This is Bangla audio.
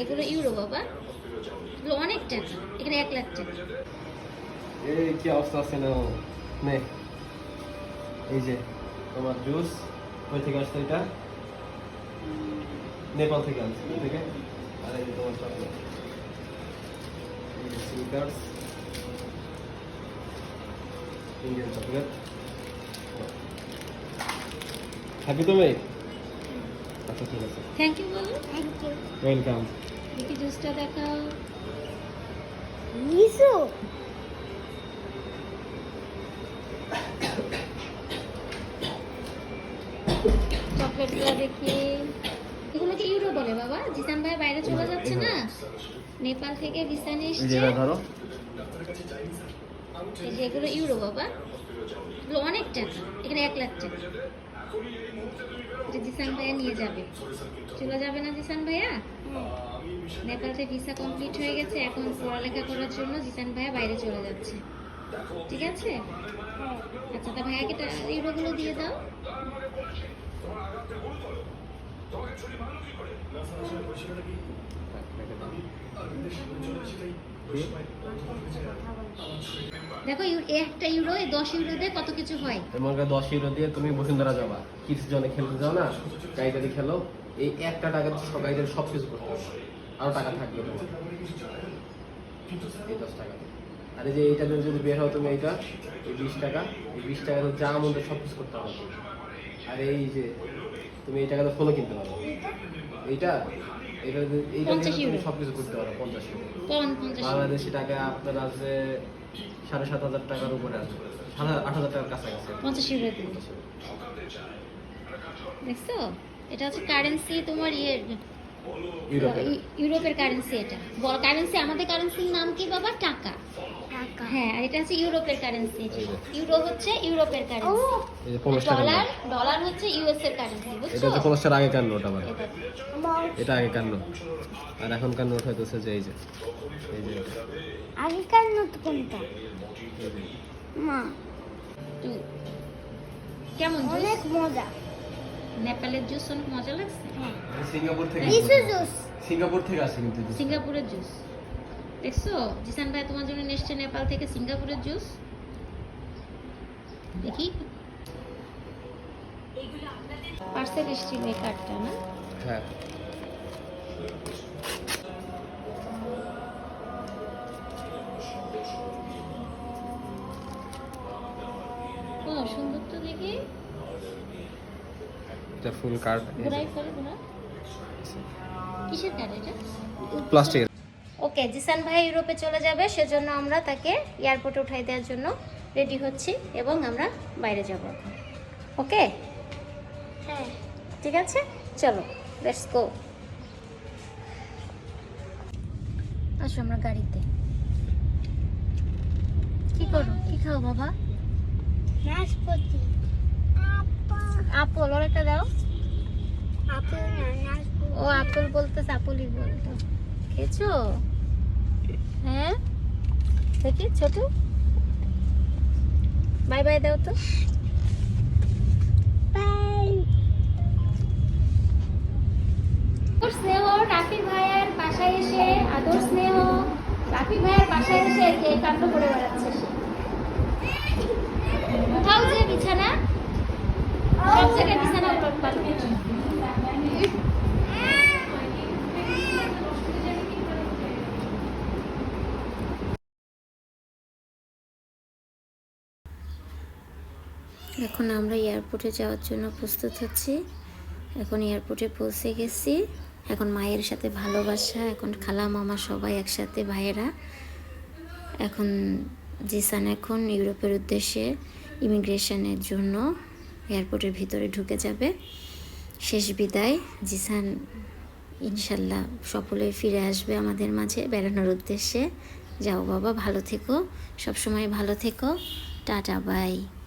এগুলো ইউরো বাবা। এগুলো অনেক টাকা। এখানে এক লাখ টাকা। এই কি অবস্থা আছে না? নে। এই যে, তোমার জুস কই থেকে আসছে এটা? নেপাল থেকে আনছে ওই থেকে আর এই যে তোমার চকলেট এই ইন্ডিয়ান চকলেট হ্যাপি তুমি? আচ্ছা ঠিক আছে থ্যাংক ইউ বলো ওয়েলকাম দেখি জুসটা দেখাও। মিশু চকলেটগুলো দেখি। এগুলোকে ইউরো বলে বাবা। জিসান ভাই বাইরে চলে যাচ্ছে না? নেপাল থেকে ভিসা নিয়ে এসছে। ধরো। এই যে এগুলো ইউরো বাবা। এগুলো অনেক টাকা। এখানে এক লাখ টাকা। এটা জিসান ভাইয়া নিয়ে যাবে। চলে যাবে না জিসান ভাইয়া? নেপালতে ভিসা কমপ্লিট হয়ে গেছে, এখন পড়ালেখা করার জন্য জিসান ভাইয়া বাইরে চলে যাচ্ছে। ঠিক আছে? আচ্ছা তা ভাইয়াকে ইউরোগুলো দিয়ে দাও। দেখো একটা ইউরো দশ ইউরোতে কত কিছু হয়? এমন করে দশ ইউরো দিয়ে তুমি বসুন্ধরা যাবা। কিডস জনে খেলতে যাও না? গাড়িটাতে খেলো। এই একটা টাকা গাড়িতে সব কিছু করতে হবে। আরও টাকা থাকবে তোমার। এই দশ টাকা আর এই যে এইটা দিয়ে যদি বের হও তুমি এইটা এই বিশ টাকা এই বিশ টাকা যা মধ্যে সব কিছু করতে হবে। আর এই যে তুমি এই টাকাতে ফোনও কিনতে পারো। এইটা এইটা দিয়ে- এইটা দিয়ে ইউরো। সব কিছু করতে পারো পঞ্চাশ ইউরো ইউরো? বাংলাদেশি টাকা আপনার আছে সাড়ে সাত হাজার টাকার উপরে আছে। সাড়ে আট হাজার টাকার কাছাকাছি। পঞ্চাশ ইউরো দেখছ? এটা হচ্ছে কারেন্সি তোমার ইয়ে ইউরোপের। কারেন্সি এটা। বড় কারেন্সি আমাদের কারেন্সির নাম কি বাবা? টাকা। টাকা। হ্যাঁ এটা হচ্ছে ইউরোপের কারেন্সি ইউরো হচ্ছে ইউরোপের কারেন্সি ডলার ডলার হচ্ছে ইউএস এর কারেন্সি এটা বুঝছ? হচ্ছে পঞ্চাশ টাকার আগেকার নোট আবার। এটা। এটা আগেকার নোট আর এখনকার নোট হইতেছে যে এই যে এই যে এটা। আগেকার নোট কোনটা? মা। কেমন অনেক মজা। নেপালের জুস অনেক মজা লাগছে? হ্যাঁ। সিঙ্গাপুর থেকে জুস সিঙ্গাপুর থেকে আসে কিন্তু সিঙ্গাপুরের জুস দেখছ? জিসান ভাই তোমার জন্য নিশ্চয় নেপাল থেকে সিঙ্গাপুরের জুস দেখি। পার্সেল এসেছিল এই কার্ডটা না? হ্যাঁ। ও সুন্দর তো দেখি। এটা ফুল কার্ড ঘুরাই ফেলে ঘুরা কিসের কার্ড এটা? প্লাস্টিক ওকে জিসান ভাই ইউরোপে চলে যাবে সেজন্য আমরা তাকে এয়ারপোর্টে উঠাই দেওয়ার জন্য রেডি হচ্ছি এবং আমরা বাইরে যাব ওকে হ্যাঁ। ঠিক আছে? চলো লেটস গো আসো আমরা গাড়িতে। কি করো? কি খাও বাবা? নাশপাতি। আপা আপল ওর একটা দাও। আপেল না নাশপাতি ও আপেল বলতে আপলই বলতো। খেয়েছো? হ্যাঁ? দেখি ছোট। বাই বাই দাও তো। স্নেহ রাফি ভাইয়ের বাসায় এসে আদর স্নেহ। রাফি ভাইয়ের বাসায় এসে এই কাণ্ড করে বেড়াচ্ছে সে। কোথাও যে বিছানা সব জায়গায় বিছানা উলট পালট এখন আমরা এয়ারপোর্টে যাওয়ার জন্য প্রস্তুত হচ্ছি। এখন এয়ারপোর্টে পৌঁছে গেছি। এখন মায়ের সাথে ভালোবাসা, এখন খালা মামা সবাই একসাথে ভাইয়েরা। এখন জিসান এখন ইউরোপের উদ্দেশ্যে ইমিগ্রেশনের জন্য এয়ারপোর্টের ভিতরে ঢুকে যাবে। শেষ বিদায়। জিসান ইনশাল্লাহ সকলে ফিরে আসবে আমাদের মাঝে বেড়ানোর উদ্দেশ্যে। যাও বাবা, ভালো থেকো। সবসময় ভালো থেকো। Tata, bye.